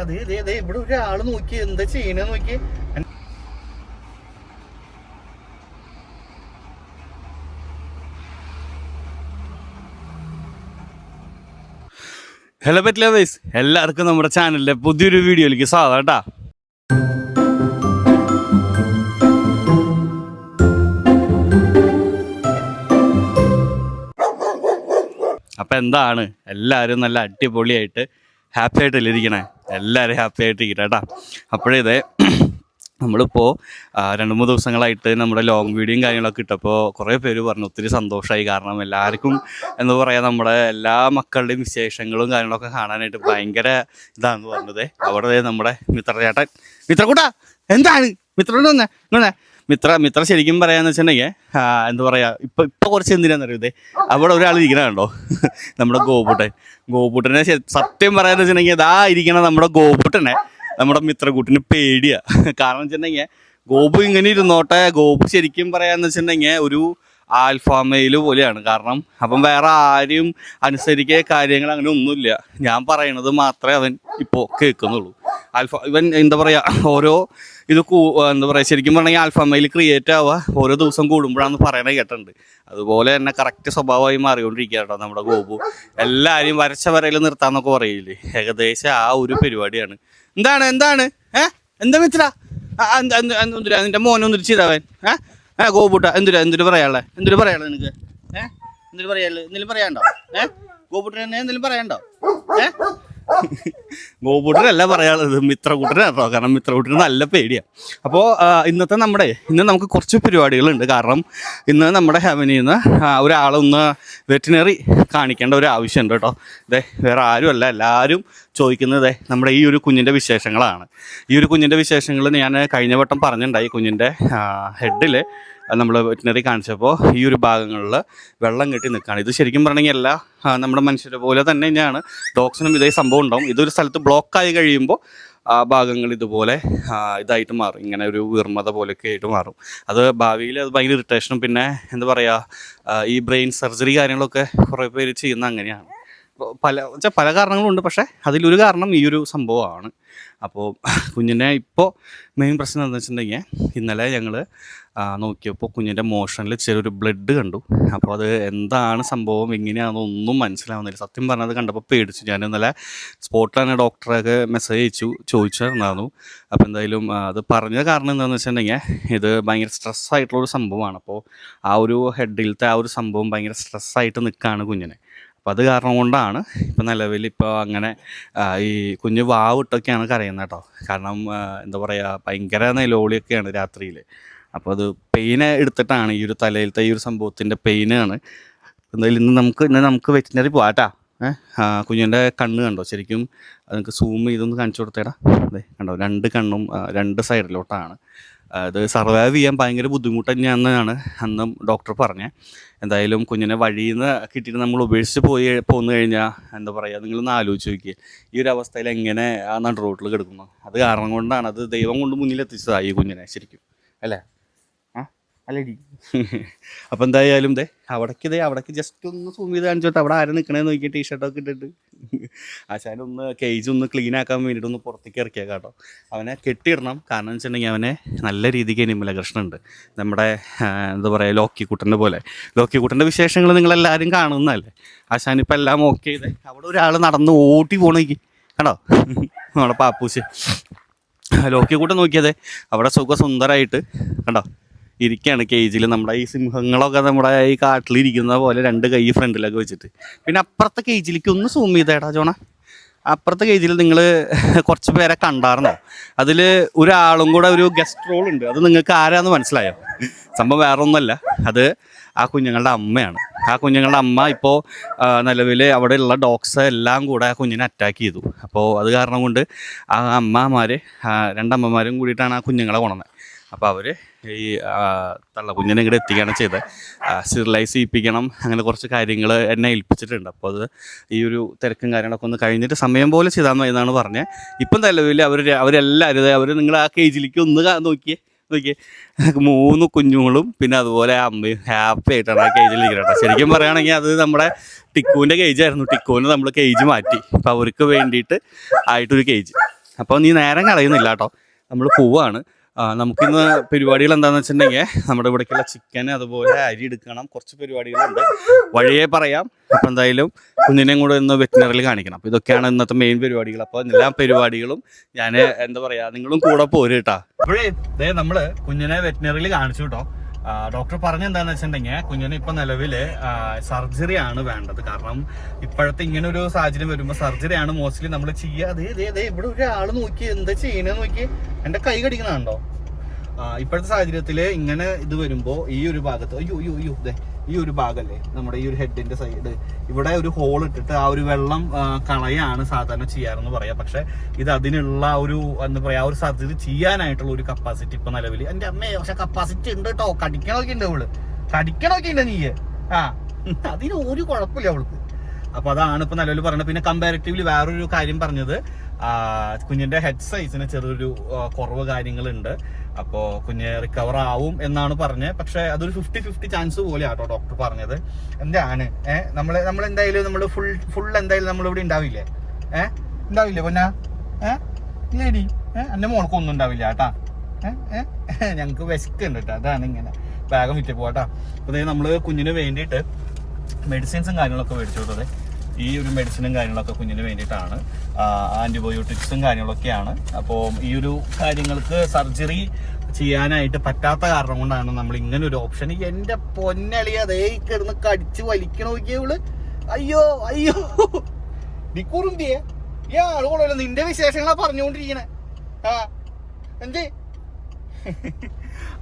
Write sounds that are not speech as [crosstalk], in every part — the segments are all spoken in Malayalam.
അതെ ഇവിടെ ഒരാൾ നോക്കി. എന്താ ചെയ്യണേ നോക്കി. ഹലോ പറ്റില്ല വൈസ് എല്ലാവർക്കും നമ്മുടെ ചാനലിലെ പുതിയൊരു വീഡിയോയിലേക്ക് സ്വാഗതം കേട്ടാ. അപ്പം എന്താണ്? എല്ലാവരും നല്ല അടിപൊളിയായിട്ട് ഹാപ്പി ആയിട്ടല്ലേ ഇരിക്കണേ? എല്ലാവരും ഹാപ്പി ആയിട്ട് ഇരിക്കട്ടെ കേട്ടോ അപ്പോഴേ നമ്മളിപ്പോൾ രണ്ട് മൂന്ന് ദിവസങ്ങളായിട്ട് നമ്മുടെ ലോങ് വീഡിയോയും കാര്യങ്ങളൊക്കെ ഇട്ടപ്പോൾ കുറേ പേര് പറഞ്ഞു ഒത്തിരി സന്തോഷമായി കാരണം എല്ലാവർക്കും എന്ന് പറയാം നമ്മുടെ എല്ലാ മക്കളുടെയും വിശേഷങ്ങളും കാര്യങ്ങളൊക്കെ കാണാനായിട്ട് ഭയങ്കര ഇതാണെന്ന് പറഞ്ഞത് അവിടെ നമ്മുടെ മിത്രചേട്ടൻ. മിത്രക്കൂട്ടാ എന്താണ്? മിത്രനോട് വന്നേ. മിത്ര മിത്ര ശരിക്കും പറയാന്ന് വെച്ചിട്ടുണ്ടെങ്കിൽ എന്താ പറയാ ഇപ്പൊ ഇപ്പൊ കുറച്ച് എന്തിനാന്ന് അറിയതേ അവിടെ ഒരാൾ ഇരിക്കണ കണ്ടോ? നമ്മുടെ ഗോപുട്ടൻ. ഗോപുട്ടനെ സത്യം പറയാന്ന് വെച്ചിട്ടുണ്ടെങ്കിൽ ഇതാ ഇരിക്കണ നമ്മുടെ ഗോപുട്ടനെ നമ്മുടെ മിത്രകൂട്ടിന് പേടിയാ. കാരണം വെച്ചിട്ടുണ്ടെങ്കിൽ ഗോപു ഇങ്ങനെ ഇരുന്നോട്ടെ. ഗോപു ശരിക്കും പറയാന്ന് വെച്ചിട്ടുണ്ടെങ്കിൽ ഒരു ആൽഫാമയിൽ പോലെയാണ്. കാരണം അപ്പം വേറെ ആരും അനുസരിക്കുക കാര്യങ്ങൾ അങ്ങനെ ഒന്നുമില്ല. ഞാൻ പറയണത് മാത്രമേ അവൻ ഇപ്പോൾ കേൾക്കുന്നുള്ളൂ. ആൽഫ ഇവൻ എന്താ പറയുക ഓരോ ഇത് കൂ എന്താ പറയുക ശരിക്കും പറഞ്ഞാൽ ആൽഫാമയിൽ ക്രിയേറ്റ് ആവുക ഓരോ ദിവസം കൂടുമ്പോഴാണ് പറയണത് കേട്ടിട്ടുണ്ട്. അതുപോലെ തന്നെ കറക്റ്റ് സ്വഭാവമായി മാറിക്കൊണ്ടിരിക്കുക കേട്ടോ നമ്മുടെ ഗോപു. എല്ലാവരെയും വരച്ച വരയിൽ നിർത്താന്നൊക്കെ പറയില്ലേ? ഏകദേശം ആ ഒരു പരിപാടിയാണ്. എന്താണ് എന്താണ്? ഏഹ് എന്താ മിത്ര? നിന്റെ മോനൊന്നും ചെയ്തവൻ ഏ? ഏ ഗോപൂട്ട എന്തിനാ എന്തിനു പറയാനുള്ളത് എന്തിനു പറയാനുള്ളത് നിനക്ക്? ഏ എന്തിനു പറയാനുള്ളത് എന്തെങ്കിലും പറയാണ്ടോ ഏ ഗോപൂട്ടനെ എന്തെങ്കിലും പറയാണ്ടോ ഏ? ഗോപൂട്ടനല്ല പറയാനുള്ളത് മിത്രകൂട്ടനാണ് കേട്ടോ കാരണം മിത്രകൂട്ടന് നല്ല പേടിയാണ് അപ്പോൾ ഇന്നത്തെ നമ്മുടെ ഇന്ന് നമുക്ക് കുറച്ച് പരിപാടികളുണ്ട്. കാരണം ഇന്ന് നമ്മുടെ ഹെവനിൽ നിന്ന് ഒരാളൊന്ന് വെറ്റിനറി കാണിക്കേണ്ട ഒരു ആവശ്യമുണ്ട് കേട്ടോ. ഇതേ വേറെ ആരുമല്ല എല്ലാവരും ചോദിക്കുന്നത് നമ്മുടെ ഈ ഒരു കുഞ്ഞിന്റെ വിശേഷങ്ങളാണ്. ഈ ഒരു കുഞ്ഞിന്റെ വിശേഷങ്ങൾ ഞാൻ കഴിഞ്ഞ വട്ടം പറഞ്ഞിട്ടുണ്ടായി കുഞ്ഞിന്റെ ഹെഡിൽ നമ്മൾ വെറ്റിനറി കാണിച്ചപ്പോൾ ഈ ഒരു ഭാഗങ്ങളിൽ വെള്ളം കെട്ടി നിൽക്കുകയാണ് ഇത് ശരിക്കും പറഞ്ഞെങ്കിൽ എല്ലാ നമ്മുടെ മനുഷ്യരെ പോലെ തന്നെ തന്നെയാണ്. ഡോക്സിനും ഇതേ സംഭവം ഉണ്ടാവും. ഇതൊരു സ്ഥലത്ത് ബ്ലോക്കായി കഴിയുമ്പോൾ ആ ഭാഗങ്ങൾ ഇതുപോലെ ഇതായിട്ട് മാറും. ഇങ്ങനെ ഒരു വീർമത പോലെയൊക്കെ ആയിട്ട് മാറും. അത് ഭാവിയിൽ അത് ഭയങ്കര ഇറിറ്റേഷനും പിന്നെ എന്താ പറയുക ഈ ബ്രെയിൻ സർജറി കാര്യങ്ങളൊക്കെ കുറേ പേര് ചെയ്യുന്ന അങ്ങനെയാണ്. പല വെച്ചാൽ പല കാരണങ്ങളുണ്ട്. പക്ഷേ അതിലൊരു കാരണം ഈ ഒരു സംഭവമാണ്. അപ്പോൾ കുഞ്ഞിനെ ഇപ്പോൾ മെയിൻ പ്രശ്നം എന്താണെന്ന് വെച്ചിട്ടുണ്ടെങ്കിൽ ഇന്നലെ ഞങ്ങൾ നോക്കിയപ്പോൾ കുഞ്ഞിന്റെ മോഷനിൽ ചെറിയൊരു ബ്ലഡ് കണ്ടു. അപ്പോൾ അത് എന്താണ് സംഭവം? എങ്ങനെയാണെന്ന് ഒന്നും മനസ്സിലാവുന്നില്ല. സത്യം പറഞ്ഞത് കണ്ടപ്പോൾ പേടിച്ചു. ഞാൻ ഇന്നലെ സ്പോട്ടിൽ തന്നെ ഡോക്ടറൊക്കെ മെസ്സേജ് അയച്ചു ചോദിച്ചിരുന്നു അപ്പോൾ എന്തായാലും അത് പറഞ്ഞ കാരണം എന്താണെന്ന് വെച്ചിട്ടുണ്ടെങ്കിൽ ഇത് ഭയങ്കര സ്ട്രെസ്സായിട്ടുള്ളൊരു സംഭവമാണ്. അപ്പോൾ ആ ഒരു ഹെഡിലത്തെ ആ ഒരു സംഭവം ഭയങ്കര സ്ട്രെസ്സായിട്ട് നിൽക്കുകയാണ് കുഞ്ഞിനെ. അപ്പോൾ അത് കാരണം കൊണ്ടാണ് ഇപ്പം നിലവിൽ ഇപ്പോൾ അങ്ങനെ ഈ കുഞ്ഞ് വാവിട്ടൊക്കെയാണ് കരയുന്നത് കേട്ടോ കാരണം എന്താ പറയുക ഭയങ്കര നിലവിളിയൊക്കെയാണ് രാത്രിയിൽ അപ്പോൾ അത് പെയിൻ എടുത്തിട്ടാണ് ഈ ഒരു തലയിലത്തെ ഈ ഒരു സംഭവത്തിന്റെ പെയിനാണ്. എന്തായാലും ഇന്ന് നമുക്ക് ഇന്ന് നമുക്ക് വെറ്റിനറി പോവാട്ടാ ഏഹ് കുഞ്ഞിന്റെ കണ്ണ് കണ്ടോ? ശരിക്കും നിങ്ങൾക്ക് സൂം ചെയ്തൊന്ന് കാണിച്ചു കൊടുത്തേടാ. അതെ കണ്ടോ? രണ്ട് കണ്ണും രണ്ട് സൈഡിലോട്ടാണ്. അത് സർവൈവ് ചെയ്യാൻ ഭയങ്കര ബുദ്ധിമുട്ട് തന്നെയാണെന്നാണ് അന്നും ഡോക്ടർ പറഞ്ഞത് എന്തായാലും കുഞ്ഞിനെ വഴിയിൽ നിന്ന് കിട്ടിയിട്ട് നമ്മൾ ഉപേക്ഷിച്ച് പോയി പോന്നു കഴിഞ്ഞാൽ എന്താ പറയുക നിങ്ങളൊന്ന് ആലോചിച്ച് നോക്കിയേ. ഈ ഒരു അവസ്ഥയിൽ എങ്ങനെ ആ നടുറോട്ടിൽ കിടക്കുന്നു? അത് കാരണം കൊണ്ടാണ് അത് ദൈവം കൊണ്ട് മുന്നിൽ എത്തിച്ചതായി കുഞ്ഞിനെ ശരിക്കും. അല്ലേ? അല്ലേടി. [laughs] അപ്പോൾ എന്തായാലും ദേ അവിടേക്ക് ഇതേ അവിടേക്ക് ജസ്റ്റ് ഒന്ന് സൂം ചെയ്ത് കാണിച്ചോട്ടെ അവിടെ ആരും നിൽക്കണേന്ന് നോക്കി ടീഷർട്ടൊക്കെ ഇട്ടിട്ട്. [laughs] ആശാൻ ഒന്ന് കേജ് ഒന്ന് ക്ലീൻ ആക്കാൻ വേണ്ടിയിട്ട് ഒന്ന് പുറത്തേക്ക് ഇറക്കിയാൽ കേട്ടോ. അവനെ കെട്ടിയിടണം. കാരണം വെച്ചിട്ടുണ്ടെങ്കിൽ അവനെ നല്ല രീതിക്ക് നിമലകൃഷ്ണനുണ്ട് നമ്മുടെ എന്താ പറയുക ലോക്കിക്കുട്ടന്റെ പോലെ. ലോക്കിക്കുട്ടന്റെ വിശേഷങ്ങൾ നിങ്ങളെല്ലാവരും കാണുന്നതല്ലേ ആശാൻ ഇപ്പം എല്ലാം ഓക്കെ ചെയ്ത് അവിടെ ഒരാൾ നടന്ന് ഓട്ടി പോണേക്ക് കണ്ടോ? [laughs] നമ്മുടെ പാപ്പൂസ് ലോക്കിക്കൂട്ടം നോക്കിയതേ അവിടെ സുഖസുന്ദരായിട്ട് കണ്ടോ? ഇരിക്കുകയാണ് കേജിൽ നമ്മുടെ ഈ സിംഹങ്ങളൊക്കെ നമ്മുടെ ഈ കാട്ടിലിരിക്കുന്ന പോലെ രണ്ട് കൈ ഫ്രണ്ടിലൊക്കെ വെച്ചിട്ട്. പിന്നെ അപ്പുറത്തെ കേജിലേക്ക് ഒന്ന് സൂം ചെയ്തേടാ ജോണ. അപ്പുറത്തെ കേജിൽ നിങ്ങൾ കുറച്ച് പേരെ കണ്ടായിരുന്നോ അതിൽ ഒരാളും കൂടെ ഒരു ഗസ്റ്റ് റോൾ ഉണ്ട്. അത് നിങ്ങൾക്ക് ആരാന്ന് മനസ്സിലായോ? സംഭവം വേറെ ഒന്നുമല്ല അത് ആ കുഞ്ഞുങ്ങളുടെ അമ്മയാണ്. ആ കുഞ്ഞുങ്ങളുടെ അമ്മ ഇപ്പോൾ നിലവിൽ അവിടെയുള്ള ഡോഗ്സ് എല്ലാം കൂടെ ആ കുഞ്ഞിനെ അറ്റാക്ക് ചെയ്തു. അപ്പോൾ അത് കാരണം കൊണ്ട് ആ അമ്മമാർ രണ്ടമ്മമാരും കൂടിയിട്ടാണ് ആ കുഞ്ഞുങ്ങളെ കൊണ്ടുവന്നത്. അപ്പോൾ അവർ ഈ തള്ള കുഞ്ഞിനെ ഇങ്ങോട്ട് എത്തിക്കുകയാണ് ചെയ്തത് സ്റ്റെറിലൈസ് ചെയ്യിപ്പിക്കണം അങ്ങനെ കുറച്ച് കാര്യങ്ങൾ എന്നെ ഏൽപ്പിച്ചിട്ടുണ്ട്. അപ്പോൾ അത് ഈ ഒരു തിരക്കും കാര്യങ്ങളൊക്കെ ഒന്ന് കഴിഞ്ഞിട്ട് സമയം പോലെ ചെയ്താൽ മതി എന്നാണ് പറഞ്ഞത് ഇപ്പം നിലവിൽ അവർ അവരെല്ലാവരും അവർ നിങ്ങൾ ആ കേജിലേക്ക് ഒന്ന് നോക്കിയേ നോക്കിയേ. മൂന്ന് കുഞ്ഞുങ്ങളും പിന്നെ അതുപോലെ അമ്മയും ഹാപ്പി ആയിട്ടാണ് ആ കേജിൽ ഇരിക്കുന്നത്. ശരിക്കും പറയുകയാണെങ്കിൽ അത് നമ്മുടെ ടിക്കുവിന്റെ കേജായിരുന്നു ടിക്കുവിന് നമ്മൾ കേജ് മാറ്റി. അപ്പോൾ അവർക്ക് വേണ്ടിയിട്ട് ആയിട്ടൊരു കേജ് അപ്പോൾ നീ നേരം കളയുന്നില്ല കേട്ടോ. നമ്മൾ പോവാണ്. നമുക്കിന്ന് പരിപാടികൾ എന്താണെന്ന് വെച്ചിട്ടുണ്ടെങ്കിൽ നമ്മുടെ ഇവിടേക്കുള്ള ചിക്കൻ അതുപോലെ അരി എടുക്കണം. കുറച്ച് പരിപാടികളുണ്ട്. വഴിയേ പറയാം. അപ്പം എന്തായാലും കുഞ്ഞിനെയും കൂടെ ഒന്ന് വെറ്റിനറിയിൽ കാണിക്കണം. അപ്പോൾ ഇതൊക്കെയാണ് ഇന്നത്തെ മെയിൻ പരിപാടികൾ. അപ്പോൾ എല്ലാ പരിപാടികളും ഞാൻ എന്താ പറയാ നിങ്ങളും കൂടെ പോരുട്ടാ അപ്പോഴേ ഇതേ നമ്മൾ കുഞ്ഞിനെ വെറ്റിനറിയിൽ കാണിച്ചു കേട്ടോ. ഡോക്ടർ പറഞ്ഞ എന്താന്ന് വെച്ചിട്ടുണ്ടെങ്കിൽ കുഞ്ഞിന് ഇപ്പൊ നിലവിൽ സർജറി ആണ് വേണ്ടത്. കാരണം ഇപ്പോഴത്തെ ഇങ്ങനെ ഒരു സാഹചര്യം വരുമ്പോൾ സർജറി ആണ് മോസ്റ്റ്ലി നമ്മൾ ദേ ഇവിടെ ഒരാൾ നോക്കി എന്താ ചെയ്യണെന്ന് നോക്കി എന്റെ കൈ കടിക്കണുണ്ടോ ഇപ്പോഴത്തെ സാഹചര്യത്തിൽ ഇങ്ങനെ ഇത് വരുമ്പോ ഈ ഒരു ഭാഗത്ത് അയ്യോ അയ്യോ അയ്യോ ദേ ഈ ഒരു ഭാഗമല്ലേ നമ്മുടെ ഈ ഒരു ഹെഡിന്റെ സൈഡ് ഇവിടെ ഒരു ഹോൾ ഇട്ടിട്ട് ആ ഒരു വെള്ളം കളയാണ് സാധാരണ ചെയ്യാറെന്ന് പറയാം. പക്ഷെ ഇത് അതിനുള്ള ഒരു എന്താ പറയാ ഒരു സർജറി ചെയ്യാനായിട്ടുള്ള ഒരു കപ്പാസിറ്റി ഇപ്പൊ നിലവിൽ എന്റെ അമ്മേ പക്ഷെ കപ്പാസിറ്റി ഉണ്ട് കേട്ടോ കടിക്കണമൊക്കെ ഉണ്ട് അവൾ. കടിക്കണമൊക്കെ ഉണ്ട് നീ ആ അതിന് ഒരു കുഴപ്പമില്ല അവൾക്ക്. അപ്പൊ അതാണ് ഇപ്പൊ നിലവിൽ പറഞ്ഞത്. പിന്നെ കമ്പാരിറ്റീവ്ലി വേറൊരു കാര്യം പറഞ്ഞത്. ആ, കുഞ്ഞിന്റെ ഹെഡ് സൈസിന് ചെറിയൊരു കുറവ് കാര്യങ്ങളുണ്ട്. അപ്പോ കുഞ്ഞ് റിക്കവർ ആവും എന്നാണ് പറഞ്ഞത് പക്ഷെ അതൊരു ഫിഫ്റ്റി ഫിഫ്റ്റി ചാൻസ് പോലെ ആട്ടോ ഡോക്ടർ പറഞ്ഞത്. എന്താണ്? ഏഹ് നമ്മൾ നമ്മൾ എന്തായാലും നമ്മൾ ഫുൾ ഫുൾ എന്തായാലും നമ്മൾ ഇവിടെ ഉണ്ടാവില്ലേ? ഏഹ് ഉണ്ടാവില്ലേ പൊന്നാ? ഏഹ് ഇല്ലേടി. ഏഹ് എന്റെ മോൾക്കൊന്നും ഉണ്ടാവില്ല കേട്ടാ. ഏഹ് ഞങ്ങക്ക് വിശക്കുണ്ട് കേട്ടോ. അതാണ് ഇങ്ങനെ. ബാഗം വിറ്റ് പോട്ടാ അപ്പൊ നമ്മൾ കുഞ്ഞിന് വേണ്ടിയിട്ട് മെഡിസിൻസും കാര്യങ്ങളൊക്കെ മേടിച്ചു കൊടുത്തത്. ഈ ഒരു മെഡിസിനും കാര്യങ്ങളൊക്കെ കുഞ്ഞിന് വേണ്ടിയിട്ടാണ്. ആന്റിബയോട്ടിക്സും കാര്യങ്ങളൊക്കെയാണ്. അപ്പോൾ ഈ ഒരു കാര്യങ്ങൾക്ക് സർജറി ചെയ്യാനായിട്ട് പറ്റാത്ത കാരണം കൊണ്ടാണ് നമ്മൾ ഇങ്ങനെ ഒരു ഓപ്ഷൻ എന്റെ പൊന്നളി അതേ കിടന്ന് കടിച്ച് വലിക്കണോക്കിയവൾ അയ്യോ അയ്യോ. നിക്കൂറും ഈ ആളുകളല്ലോ നിന്റെ വിശേഷങ്ങളാ പറഞ്ഞുകൊണ്ടിരിക്കണേ. ആ എന്തേ?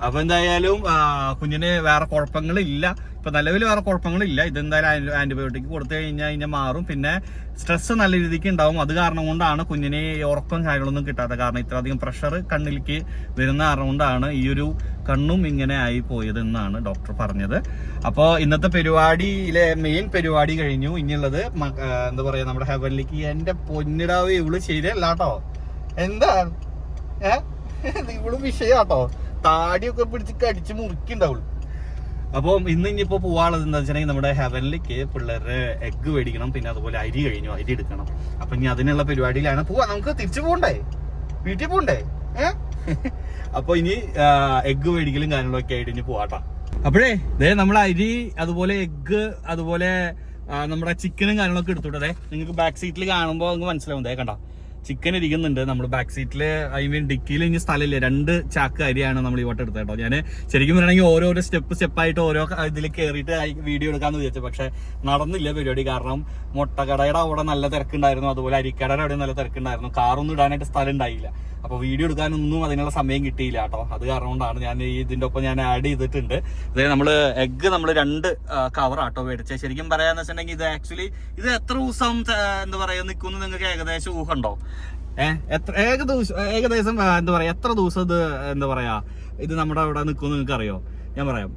അപ്പൊ എന്തായാലും കുഞ്ഞിന് വേറെ കുഴപ്പങ്ങളില്ല. ഇപ്പൊ നിലവിൽ വേറെ കുഴപ്പങ്ങളില്ല. ഇതെന്തായാലും ആന്റിബയോട്ടിക് കൊടുത്തു കഴിഞ്ഞാൽ കഴിഞ്ഞാൽ മാറും. പിന്നെ സ്ട്രെസ് നല്ല രീതിക്ക് ഉണ്ടാവും. അത് കാരണം കൊണ്ടാണ് കുഞ്ഞിന് ഉറക്കം കാര്യങ്ങളൊന്നും കിട്ടാത്ത കാരണം ഇത്രയധികം പ്രഷർ കണ്ണിലേക്ക് വരുന്ന കാരണം കൊണ്ടാണ് ഈ ഒരു കണ്ണും ഇങ്ങനെ ആയി പോയത് എന്നാണ് ഡോക്ടർ പറഞ്ഞത്. അപ്പോൾ ഇന്നത്തെ പരിപാടിയിലെ മെയിൻ പരിപാടി കഴിഞ്ഞു. ഇനിയുള്ളത് എന്താ പറയാ നമ്മുടെ ഹെവനിലേക്ക് എന്റെ പൊന്നിടാവ് ഇവൾ ശരിയല്ലാട്ടോ? എന്താ? ഏഹ് ഇവൾ വിഷയാട്ടോ? താടിയൊക്കെ പിടിച്ച് കടിച്ച് മുറിക്കുണ്ടാവുള്ളൂ. അപ്പോൾ ഇന്ന് ഇനിയിപ്പോ പോവാനുള്ളത് എന്താ വെച്ചിട്ടുണ്ടെങ്കിൽ നമ്മുടെ ഹെവനിലേക്ക് പിള്ളേരുടെ എഗ്ഗ് മേടിക്കണം പിന്നെ അതുപോലെ അരി കഴിഞ്ഞു അരി എടുക്കണം. അപ്പൊ ഇനി അതിനുള്ള പരിപാടിയിലാണ് പോവാ. നമുക്ക് തിരിച്ചു പോകണ്ടേ വീട്ടിൽ പോകണ്ടേ [laughs] അപ്പൊ ഇനി എഗ്ഗ് മേടിക്കലും കാര്യങ്ങളൊക്കെ ആയിട്ട് ഇനി പോവാട്ടാ. അപ്പോഴേ ദേ നമ്മുടെ അരി അതുപോലെ എഗ്ഗ് അതുപോലെ നമ്മുടെ ചിക്കനും കാര്യങ്ങളൊക്കെ എടുത്തുവിട്ടതേ നിങ്ങൾക്ക് ബാക്ക് സീറ്റിൽ കാണുമ്പോൾ നിങ്ങൾക്ക് മനസ്സിലാവും ദേ കണ്ടോ. ചിക്കൻ ഇരിക്കുന്നുണ്ട്. നമ്മൾ ബാക്ക് സീറ്റിൽ ഐ മീൻ ഡിക്കിയിൽ ഇനി സ്ഥലമില്ല. രണ്ട് ചാക്ക് അരിയാണ് നമ്മൾ ഈ വട്ടം എടുത്തത് കേട്ടോ. ഞാൻ ശരിക്കും പറയണമെങ്കിൽ ഓരോരോ സ്റ്റെപ്പ് സ്റ്റെപ്പായിട്ട് ഓരോ ഇതിൽ കയറിയിട്ട് വീഡിയോ എടുക്കാന്ന് വിചാരിച്ചു. പക്ഷെ നടന്നില്ല പരിപാടി. കാരണം മുട്ടക്കടയുടെ അവിടെ നല്ല തിരക്കുണ്ടായിരുന്നു. അതുപോലെ അരിക്കടയുടെ അവിടെ നല്ല തിരക്കുണ്ടായിരുന്നു. കാറൊന്നും ഇടാനായിട്ട് സ്ഥലം ഉണ്ടായില്ല. അപ്പൊ വീഡിയോ എടുക്കാനൊന്നും അതിനുള്ള സമയം കിട്ടിയില്ല കേട്ടോ. അത് കാരണം കൊണ്ടാണ് ഞാൻ ഇതിന്റെ ഒപ്പം ഞാൻ ആഡ് ചെയ്തിട്ടുണ്ട്. അതായത് നമ്മൾ എഗ്ഗ് നമ്മൾ രണ്ട് കവർ ആട്ടോ മേടിച്ചത് ശരിക്കും പറയാന്ന് വെച്ചിട്ടുണ്ടെങ്കിൽ ഇത് ആക്ച്വലി ഇത് എത്ര ദിവസം എന്താ പറയാ നിൽക്കുന്നു നിങ്ങൾക്ക് ഏകദേശം ഊഹമുണ്ടോ എത്ര ഏകദേശം ഏകദേശം ആ, എന്താ പറയാ എത്ര ദിവസം ഇത് എന്താ പറയാ ഇത് നമ്മുടെ അവിടെ നിൽക്കുമെന്ന് നിങ്ങൾക്ക് അറിയോ ഞാൻ പറയാം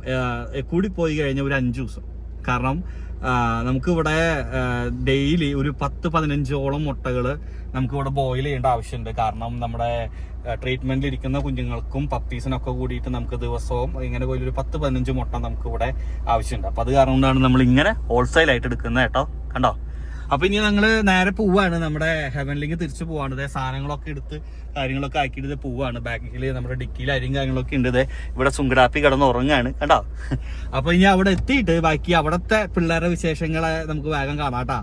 കൂടി പോയി കഴിഞ്ഞ ഒരു അഞ്ചു ദിവസം. കാരണം നമുക്ക് ഇവിടെ ഡെയിലി ഒരു പത്ത് പതിനഞ്ചോളം മുട്ടകൾ നമുക്ക് ഇവിടെ ബോയിൽ ചെയ്യേണ്ട ആവശ്യമുണ്ട്. കാരണം നമ്മുടെ ട്രീറ്റ്മെന്റിൽ ഇരിക്കുന്ന കുഞ്ഞുങ്ങൾക്കും പപ്പീസിനൊക്കെ കൂടിയിട്ട് നമുക്ക് ദിവസവും ഇങ്ങനെ പോയി ഒരു പത്ത് പതിനഞ്ച് മുട്ട നമുക്ക് ഇവിടെ ആവശ്യമുണ്ട്. അപ്പൊ അത് കാരണം കൊണ്ടാണ് നമ്മൾ ഇങ്ങനെ ഹോൾസെയിൽ ആയിട്ട് എടുക്കുന്നത് കേട്ടോ. കണ്ടോ? അപ്പൊ ഇനി ഞങ്ങൾ നേരെ പോവാണ്. നമ്മുടെ ഹെവനിലേക്ക് തിരിച്ചു പോവാണ്. ഇതേ സാധനങ്ങളൊക്കെ എടുത്ത് കാര്യങ്ങളൊക്കെ ആക്കിയിട്ട് പോവാണ്. ബാക്കിൽ നമ്മുടെ ഡിക്കിയിൽ അരിയും കാര്യങ്ങളൊക്കെ ഉണ്ട്. ഇതേ ഇവിടെ സുങ്കടാപ്പി കിടന്ന് ഉറങ്ങാണ്. കേട്ടോ അപ്പൊ ഇനി അവിടെ എത്തിയിട്ട് ബാക്കി അവിടത്തെ പിള്ളേരുടെ വിശേഷങ്ങളെ നമുക്ക് വേഗം കാണാട്ടാ.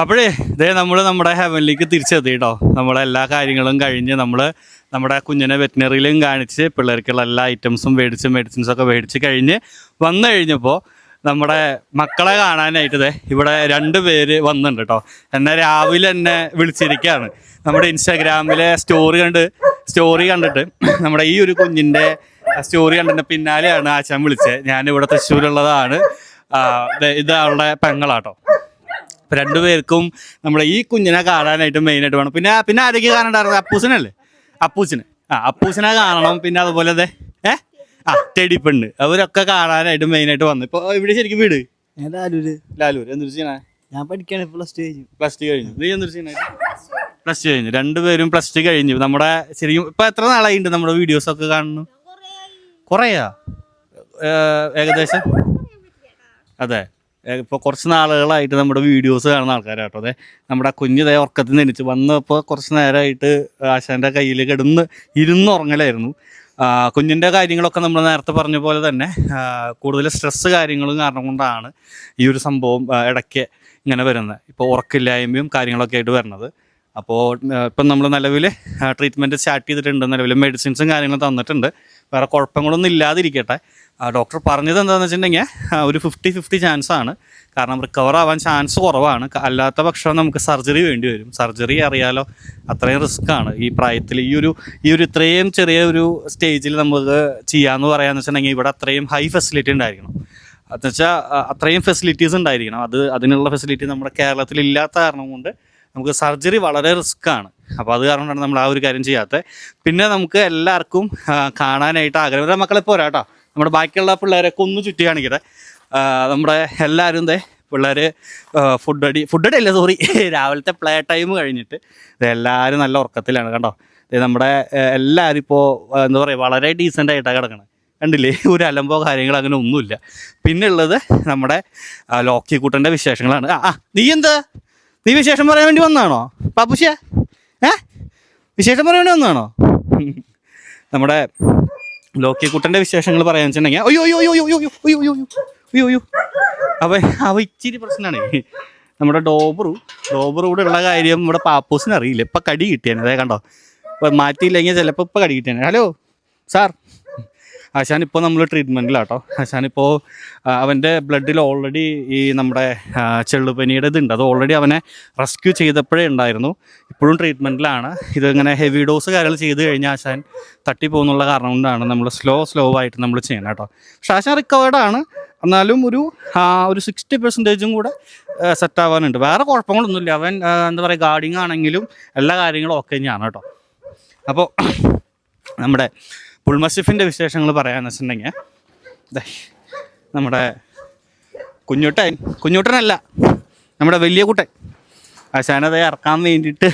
അപ്പോഴേ ഇതേ നമ്മൾ നമ്മുടെ ഹെവനിലേക്ക് തിരിച്ചെത്തി കേട്ടോ. നമ്മളെ എല്ലാ കാര്യങ്ങളും കഴിഞ്ഞ് നമ്മൾ നമ്മുടെ കുഞ്ഞിനെ വെറ്റിനറിയിലും കാണിച്ച് പിള്ളേർക്കുള്ള എല്ലാ ഐറ്റംസും മേടിച്ച് മെഡിസിൻസ് ഒക്കെ മേടിച്ച് കഴിഞ്ഞ് വന്നു കഴിഞ്ഞപ്പോൾ നമ്മുടെ മക്കളെ കാണാനായിട്ട് ഇവിടെ രണ്ട് പേര് വന്നിട്ടുണ്ട് കേട്ടോ. എന്നെ രാവിലെ എന്നെ വിളിച്ചിരിക്കുകയാണ്. നമ്മുടെ ഇൻസ്റ്റാഗ്രാമിലെ സ്റ്റോറി കണ്ട് സ്റ്റോറി കണ്ടിട്ട് നമ്മുടെ ഈ ഒരു കുഞ്ഞിന്റെ സ്റ്റോറി കണ്ടിട്ട് പിന്നാലെയാണ് ആശാൻ വിളിച്ചത്. ഞാൻ ഇവിടെ തൃശ്ശൂരുള്ളതാണ് ഇത് അവളുടെ പെങ്ങളാട്ടോ. രണ്ടുപേർക്കും നമ്മുടെ ഈ കുഞ്ഞിനെ കാണാനായിട്ട് മെയിനായിട്ട് വേണം. പിന്നെ പിന്നെ ആരൊക്കെ കാണണ്ടായിരുന്നു? അപ്പൂസിനല്ലേ? അപ്പൂസിന്. ആ അപ്പൂസിനെ കാണണം. പിന്നെ അതുപോലെ അതെ ആ ടെടിപ്പെണ്ണ് അവരൊക്കെ കാണാനായിട്ട് മെയിൻ ആയിട്ട് വന്നു. ഇപ്പൊ ഇവിടെ ശരിക്കും വീട്? ഞാൻ ലാലൂര്. ലാലൂർ എന്തൊരു ചെയ്യണേ ഞാൻ പഠിക്കാണ് പ്ലസ് ടു കഴിഞ്ഞു. പ്ലസ് ടു കഴിഞ്ഞു. നീ എന്തൊരു ചെയ്യണേ പ്ലസ് ടു കഴിഞ്ഞു. രണ്ടുപേരും പ്ലസ് ടു കഴിഞ്ഞു. നമ്മുടെ ശരിക്കും ഇപ്പൊ എത്ര നാളായിണ്ട് നമ്മുടെ വീഡിയോസ് ഒക്കെ കാണുന്നു? കുറേയാ? ഏകദേശം? അതെ. ഇപ്പോൾ കുറച്ച് നാളുകളായിട്ട് നമ്മുടെ വീഡിയോസ് കാണുന്ന ആൾക്കാരാട്ടോ. അതെ. നമ്മുടെ കുഞ്ഞ് ദേ ഉറക്കത്തിൽ നിന്ന് എണീച്ച് വന്നപ്പോൾ കുറച്ച് നേരമായിട്ട് ആശാന്റെ കയ്യിൽ കിടന്ന് ഇരുന്ന് ഉറങ്ങലായിരുന്നു. കുഞ്ഞിന്റെ കാര്യങ്ങളൊക്കെ നമ്മൾ നേരത്തെ പറഞ്ഞ പോലെ തന്നെ കൂടുതൽ സ്ട്രെസ്സ് കാര്യങ്ങളും കാരണം കൊണ്ടാണ് ഈ ഒരു സംഭവം ഇടയ്ക്ക് ഇങ്ങനെ വരുന്നത്. ഇപ്പോൾ ഉറക്കില്ലായ്മയും കാര്യങ്ങളൊക്കെ ആയിട്ട് വരുന്നത്. അപ്പോൾ ഇപ്പം നമ്മൾ നിലവിൽ ട്രീറ്റ്മെന്റ് സ്റ്റാർട്ട് ചെയ്തിട്ടുണ്ട്. നിലവിൽ മെഡിസിൻസും കാര്യങ്ങളും തന്നിട്ടുണ്ട്. വേറെ കുഴപ്പങ്ങളൊന്നും ഇല്ലാതിരിക്കട്ടെ. ഡോക്ടർ പറഞ്ഞത് എന്താണെന്ന് വെച്ചിട്ടുണ്ടെങ്കിൽ ഒരു ഫിഫ്റ്റി ഫിഫ്റ്റി ചാൻസ് ആണ്. കാരണം റിക്കവർ ആവാൻ ചാൻസ് കുറവാണ്. അല്ലാത്ത പക്ഷം നമുക്ക് സർജറി വേണ്ടി വരും. സർജറി അറിയാലോ അത്രയും റിസ്ക് ആണ്. ഈ പ്രായത്തിൽ ഈ ഒരു ഈ ഒരു ഇത്രയും ചെറിയ ഒരു സ്റ്റേജിൽ നമുക്ക് ചെയ്യാമെന്ന് പറയാമെന്ന് വെച്ചിട്ടുണ്ടെങ്കിൽ ഇവിടെ അത്രയും ഹൈ ഫെസിലിറ്റി ഉണ്ടായിരിക്കണം. എന്ന് വെച്ചാൽ അത്രയും ഫെസിലിറ്റീസ് ഉണ്ടായിരിക്കണം. അത് അതിനുള്ള ഫെസിലിറ്റി നമ്മുടെ കേരളത്തിൽ ഇല്ലാത്ത കാരണം കൊണ്ട് നമുക്ക് സർജറി വളരെ റിസ്ക് ആണ്. അപ്പോൾ അത് കാരണമാണ് നമ്മൾ ആ ഒരു കാര്യം ചെയ്യാത്തത് പിന്നെ നമുക്ക് എല്ലാവർക്കും കാണാനായിട്ട് ആഗ്രഹം. നമ്മുടെ മക്കളെ പോരാ കേട്ടോ നമ്മുടെ ബാക്കിയുള്ള പിള്ളേരൊക്കെ ഒന്ന് ചുറ്റി കാണിക്കട്ടെ. നമ്മുടെ എല്ലാവരും ദേ പിള്ളേർ ഫുഡ് അടി ഫുഡ് അടി അല്ല സോറി [laughs] രാവിലത്തെ പ്ലേ ടൈം കഴിഞ്ഞിട്ട് എല്ലാവരും നല്ല ഉറക്കത്തിലാണ് കണ്ടോ? നമ്മുടെ എല്ലാവരും ഇപ്പോൾ എന്താ പറയുക വളരെ ഡീസന്റ് ആയിട്ടാണ് കിടക്കണത് കണ്ടില്ലേ? ഒരു അലമ്പോ കാര്യങ്ങളോ അങ്ങനെ ഒന്നുമില്ല. പിന്നെ ഉള്ളത് നമ്മുടെ ലോക്കി കൂട്ടന്റെ വിശേഷങ്ങളാണ്. ആ ആ നീ എന്താ? നീ വിശേഷം പറയാൻ വേണ്ടി വന്നാണോ പാപ്പുശ്യ ഏ? വിശേഷം പറയണേ ഒന്നാണോ? നമ്മുടെ ലോക്കി കുട്ടന്റെ വിശേഷങ്ങൾ പറയാന്ന് വെച്ചിട്ടുണ്ടെങ്കിൽ അയ്യോ അയ്യോ അയ്യോ അയ്യോ അയ്യോ അയ്യോ അയ്യോ അവ അവ ഇച്ചിരി പ്രശ്നമാണ്. നമ്മുടെ ഡോബറു ഡോബറു കൂടെ ഉള്ള കാര്യം നമ്മുടെ പാപ്പൂസിന് അറിയില്ല ഇപ്പം കടി കിട്ടിയാണ് അതേ കണ്ടോ? ഇപ്പം മാറ്റിയില്ലെങ്കിൽ ചിലപ്പോൾ ഇപ്പം കടി കിട്ടിയാണ് ഹലോ സാർ. ആശാൻ ഇപ്പോൾ നമ്മൾ ട്രീറ്റ്മെന്റിലാട്ടോ ആശാൻ ഇപ്പോൾ അവന്റെ ബ്ലഡിൽ ഓൾറെഡി ഈ നമ്മുടെ ചെള്ളുപനിയുടെ ഇതുണ്ട്. അത് ഓൾറെഡി അവനെ റെസ്ക്യൂ ചെയ്തപ്പോഴേ ഉണ്ടായിരുന്നു. ഇപ്പോഴും ട്രീറ്റ്മെന്റിലാണ് ഇതിങ്ങനെ ഹെവി ഡോസ് കാര്യങ്ങൾ ചെയ്ത് കഴിഞ്ഞാൽ ആശാൻ തട്ടിപ്പോകുന്നുള്ള കാരണം കൊണ്ടാണ് നമ്മൾ സ്ലോ സ്ലോ ആയിട്ട് നമ്മൾ ചെയ്യണം കേട്ടോ പക്ഷേ ആശാൻ റിക്കവേർഡാണ് എന്നാലും ഒരു ഒരു സിക്സ്റ്റി പെർസെന്റേജും കൂടെ സെറ്റ് ആവാനുണ്ട്. വേറെ കുഴപ്പങ്ങളൊന്നുമില്ല. അവൻ എന്താ പറയുക ഗാർഡിങ് ആണെങ്കിലും എല്ലാ കാര്യങ്ങളും ഒക്കെ ഞാൻ കേട്ടോ അപ്പോൾ നമ്മുടെ പുൾമസിഫിന്റെ വിശേഷങ്ങൾ പറയാമെന്ന് വെച്ചിട്ടുണ്ടെങ്കിൽ നമ്മുടെ കുഞ്ഞുട്ടൻ കുഞ്ഞുട്ടനല്ല നമ്മുടെ വലിയ കുട്ടൻ. ആശാനത് ഇറക്കാൻ വേണ്ടിയിട്ട്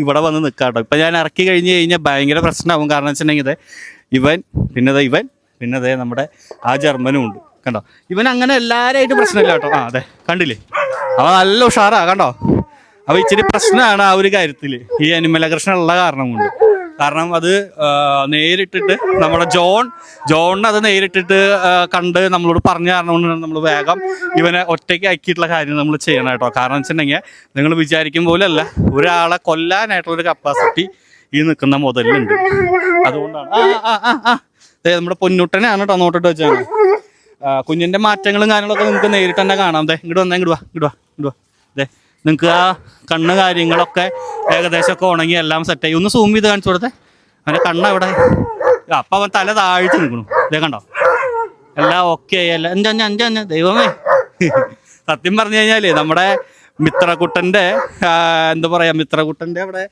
ഇവിടെ വന്ന് നിൽക്കാം കേട്ടോ ഇപ്പം ഞാൻ ഇറക്കി കഴിഞ്ഞ് കഴിഞ്ഞാൽ ഭയങ്കര പ്രശ്നമാവും. കാരണം വെച്ചിട്ടുണ്ടെങ്കിൽ ഇവൻ പിന്നെ ദേ ഇവൻ പിന്നെ ദേ നമ്മുടെ ആ ജർമ്മനും ഉണ്ട്. കണ്ടോ? ഇവൻ അങ്ങനെ എല്ലാവരായിട്ട് പ്രശ്നമില്ല കേട്ടോ. ആ അതെ കണ്ടില്ലേ? അവ നല്ല ഉഷാറാ കണ്ടോ? അവ ഇച്ചിരി പ്രശ്നമാണ് ആ ഒരു കാര്യത്തിൽ ഈ അനിമല കൃഷ്ണൻ ഉള്ള കാരണം കൊണ്ട് കാരണം അത് നേരിട്ടിട്ട് നമ്മുടെ ജോൺ ജോണിന് അത് നേരിട്ടിട്ട് കണ്ട് നമ്മളോട് പറഞ്ഞ കാരണം കൊണ്ടാണ് നമ്മൾ വേഗം ഇവനെ ഒറ്റയ്ക്ക് ആക്കിയിട്ടുള്ള കാര്യം നമ്മൾ ചെയ്യണം കേട്ടോ. കാരണം വെച്ചിട്ടുണ്ടെങ്കിൽ നിങ്ങൾ വിചാരിക്കും പോലെയല്ല ഒരാളെ കൊല്ലാനായിട്ടുള്ളൊരു കപ്പാസിറ്റി ഈ നിൽക്കുന്ന മുതലുണ്ട് അതുകൊണ്ടാണ് ആ നമ്മുടെ പൊന്നുട്ടനെയാണ് കേട്ടോ നോട്ടിട്ട് വെച്ചാണ് കുഞ്ഞിന്റെ മാറ്റങ്ങളും കാര്യങ്ങളൊക്കെ നിങ്ങൾക്ക് നേരിട്ട് തന്നെ കാണാം. അതെ ഇങ്ങോട്ട് വന്നേ ഇങ്ങോട്ട് വാ ഇങ്ങോട്ട് വാ ഇങ്ങോട്ട് വാ. ദേ നിങ്ങൾക്ക് ആ കണ്ണ് കാര്യങ്ങളൊക്കെ ഏകദേശമൊക്കെ ഉണങ്ങി എല്ലാം സെറ്റായി ഒന്ന് സൂം ചെയ്ത് കാണിച്ചു കൊടുത്തേ. അവന്റെ കണ്ണ് അവിടെ. അപ്പം അവൻ തല താഴ്ത്തി നിൽക്കണു. ഇതേ കണ്ടോ? എല്ലാം ഓക്കെ ആയി. എല്ലാം എന്റെ അഞ്ച് അഞ്ച് ദൈവമേ. സത്യം പറഞ്ഞു കഴിഞ്ഞാലേ നമ്മുടെ മിത്രക്കുട്ടന്റെ എന്താ പറയുക മിത്രക്കുട്ടന്റെ അവിടെ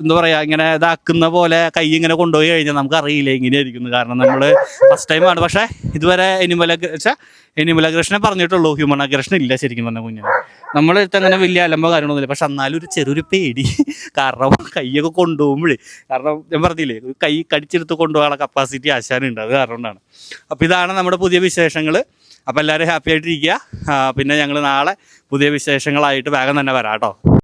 എന്താ പറയാ ഇങ്ങനെ ഇതാക്കുന്ന പോലെ കൈ ഇങ്ങനെ കൊണ്ടുപോയി കഴിഞ്ഞാൽ നമുക്ക് അറിയില്ല എങ്ങനെയായിരിക്കും കാരണം നമ്മൾ ഫസ്റ്റ് ടൈമാണ് പക്ഷേ ഇതുവരെ എനിമല എനിമല കൃഷ്ണനെ പറഞ്ഞിട്ടുള്ളൂ ഹ്യൂമൺ അഗ്രഷൻ ഇല്ല ശരിക്കും പറഞ്ഞ കുഞ്ഞിന്. നമ്മളെടുത്ത് അങ്ങനെ വലിയ അലമ്പോ കാര്യങ്ങളൊന്നുമില്ല പക്ഷെ എന്നാലും ഒരു ചെറിയൊരു പേടി. കാരണം കൈയൊക്കെ കൊണ്ടുപോകുമ്പോഴേ കാരണം ഞാൻ പറഞ്ഞില്ലേ കൈ കടിച്ചെടുത്ത് കൊണ്ടുപോകാനുള്ള കപ്പാസിറ്റി ആശാനുണ്ട്. അത് കാരണം കൊണ്ടാണ് അപ്പോൾ ഇതാണ് നമ്മുടെ പുതിയ വിശേഷങ്ങൾ അപ്പോൾ എല്ലാവരും ഹാപ്പി ആയിട്ടിരിക്കുക. പിന്നെ ഞങ്ങൾ നാളെ പുതിയ വിശേഷങ്ങളായിട്ട് വേഗം തന്നെ വരാം കേട്ടോ.